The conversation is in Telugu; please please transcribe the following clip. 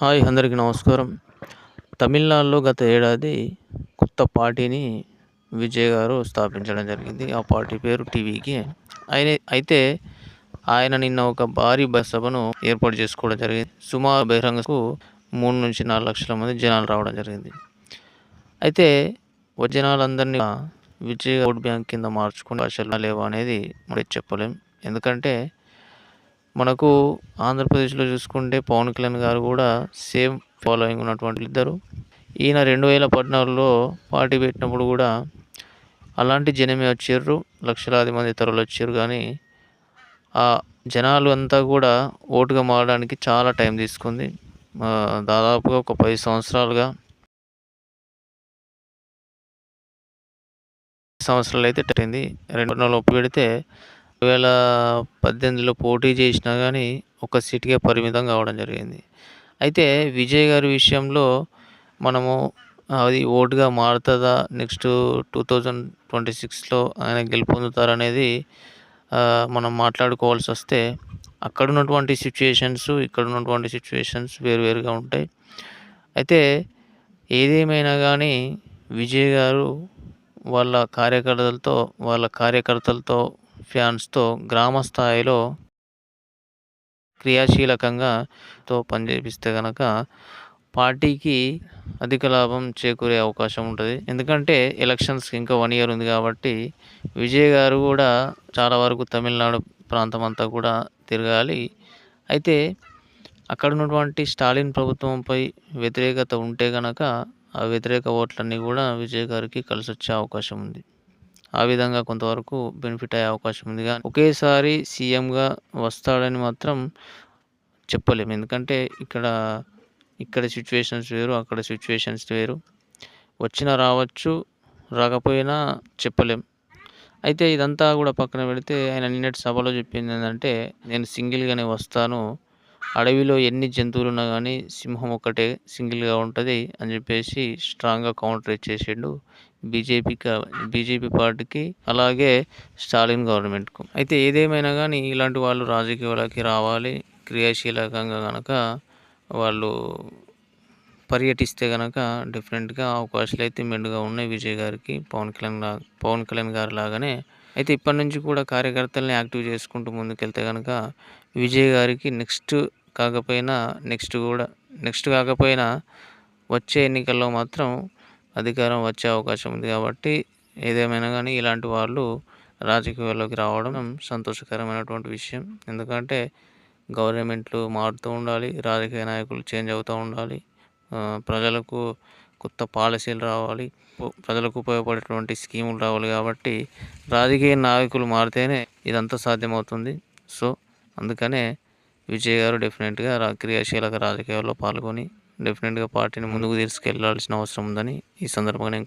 హాయ్ అందరికీ నమస్కారం. తమిళనాడులో గత ఏడాది కొత్త పార్టీని విజయ్ గారు స్థాపించడం జరిగింది. ఆ పార్టీ పేరు టీవీకి. ఆయన అయితే ఆయన నిన్న ఒక భారీ బస్ సభను ఏర్పాటు చేసుకోవడం జరిగింది. సుమారు బహిరంగకు మూడు నుంచి నాలుగు లక్షల మంది జనాలు రావడం జరిగింది. అయితే జనాలందరినీ విజయ్ ఓట్ బ్యాంక్ కింద మార్చుకుని భాషలు లేవా అనేది మనకి చెప్పలేం. ఎందుకంటే మనకు ఆంధ్రప్రదేశ్లో చూసుకుంటే పవన్ కళ్యాణ్ గారు కూడా సేమ్ ఫాలోయింగ్ ఉన్నటువంటి ఇద్దరు. ఈయన రెండు వేల పద్నాలుగులో పార్టీ పెట్టినప్పుడు కూడా అలాంటి జనమే వచ్చారు లక్షలాది మంది తరలు వచ్చారు. కానీ ఆ జనాలు అంతా కూడా ఓటుగా మారడానికి చాలా టైం తీసుకుంది. దాదాపుగా ఒక పది సంవత్సరాలుగా సంవత్సరాలు అయితే పెట్టింది. రెండు వందల పెడితే రెండు వేల పద్దెనిమిదిలో పోటీ చేసినా కానీ ఒక సీట్కే పరిమితం కావడం జరిగింది. అయితే విజయ్ గారి విషయంలో మనము అది ఓటుగా మారుతుందా? నెక్స్ట్ టూ థౌజండ్ ట్వంటీ సిక్స్లో ఆయన గెలుపొందుతారనేది మనం మాట్లాడుకోవాల్సి వస్తే అక్కడ ఉన్నటువంటి సిచ్యుయేషన్స్ ఇక్కడ ఉన్నటువంటి సిచ్యువేషన్స్ వేరువేరుగా ఉంటాయి. అయితే ఏదేమైనా కానీ విజయ్ గారు వాళ్ళ కార్యకర్తలతో వాళ్ళ కార్యకర్తలతో ఫ్యాన్స్తో గ్రామ స్థాయిలో క్రియాశీలకంగా తో పనిచేపిస్తే కనుక పార్టీకి అధిక లాభం చేకూరే అవకాశం ఉంటుంది. ఎందుకంటే ఎలక్షన్స్కి ఇంకా వన్ ఇయర్ ఉంది కాబట్టి విజయ్ గారు కూడా చాలా వరకు తమిళనాడు ప్రాంతం అంతా కూడా తిరగాలి. అయితే అక్కడ ఉన్నటువంటి స్టాలిన్ ప్రభుత్వంపై వ్యతిరేకత ఉంటే కనుక ఆ వ్యతిరేక ఓట్లన్నీ కూడా విజయ్ గారికి కలిసి వచ్చే అవకాశం ఉంది. ఆ విధంగా కొంతవరకు బెనిఫిట్ అయ్యే అవకాశం ఉంది. కానీ ఒకేసారి సీఎంగా వస్తాడని మాత్రం చెప్పలేము. ఎందుకంటే ఇక్కడ ఇక్కడ సిచ్యువేషన్స్ వేరు అక్కడ సిచ్యువేషన్స్ వేరు. వచ్చినా రావచ్చు రాకపోయినా చెప్పలేం. అయితే ఇదంతా కూడా పక్కన పెడితే ఆయన నిన్నటి సభలో చెప్పింది ఏంటంటే నేను సింగిల్గానే వస్తాను అడవిలో ఎన్ని జంతువులు ఉన్నా కానీ సింహం ఒక్కటే సింగిల్గా ఉంటుంది అని చెప్పేసి స్ట్రాంగ్గా కౌంటర్ ఇచ్చేసిండు బీజేపీకి బీజేపీ పార్టీకి అలాగే స్టాలిన్ గవర్నమెంట్కు. అయితే ఏదేమైనా కానీ ఇలాంటి వాళ్ళు రాజకీయాలకి రావాలి క్రియాశీలకంగా కనుక వాళ్ళు పర్యటిస్తే కనుక డిఫరెంట్గా అవకాశాలు అయితే మెండుగా ఉన్నాయి విజయ్ గారికి పవన్ కళ్యాణ్ పవన్ కళ్యాణ్ గారి లాగానే. అయితే ఇప్పటి నుంచి కూడా కార్యకర్తల్ని యాక్టివ్ చేసుకుంటూ ముందుకెళ్తే కనుక విజయ్ గారికి నెక్స్ట్ కాకపోయినా నెక్స్ట్ కూడా నెక్స్ట్ కాకపోయినా వచ్చే ఎన్నికల్లో మాత్రం అధికారం వచ్చే అవకాశం ఉంది కాబట్టి ఏదేమైనా కానీ ఇలాంటి వాళ్ళు రాజకీయాల్లోకి రావడం సంతోషకరమైనటువంటి విషయం. ఎందుకంటే గవర్నమెంట్లు మారుతూ ఉండాలి రాజకీయ నాయకులు చేంజ్ అవుతూ ఉండాలి. ప్రజలకు కొత్త పాలసీలు రావాలి ప్రజలకు ఉపయోగపడేటువంటి స్కీములు రావాలి కాబట్టి రాజకీయ నాయకులు మారితేనే ఇదంతా సాధ్యమవుతుంది. సో అందుకనే విజయ్ గారు డెఫినెట్గా క్రియాశీలక రాజకీయాల్లో పాల్గొని డెఫినెట్గా పార్టీని ముందుకు తీసుకెళ్ళాల్సిన అవసరం ఉందని ఈ సందర్భంగా నేను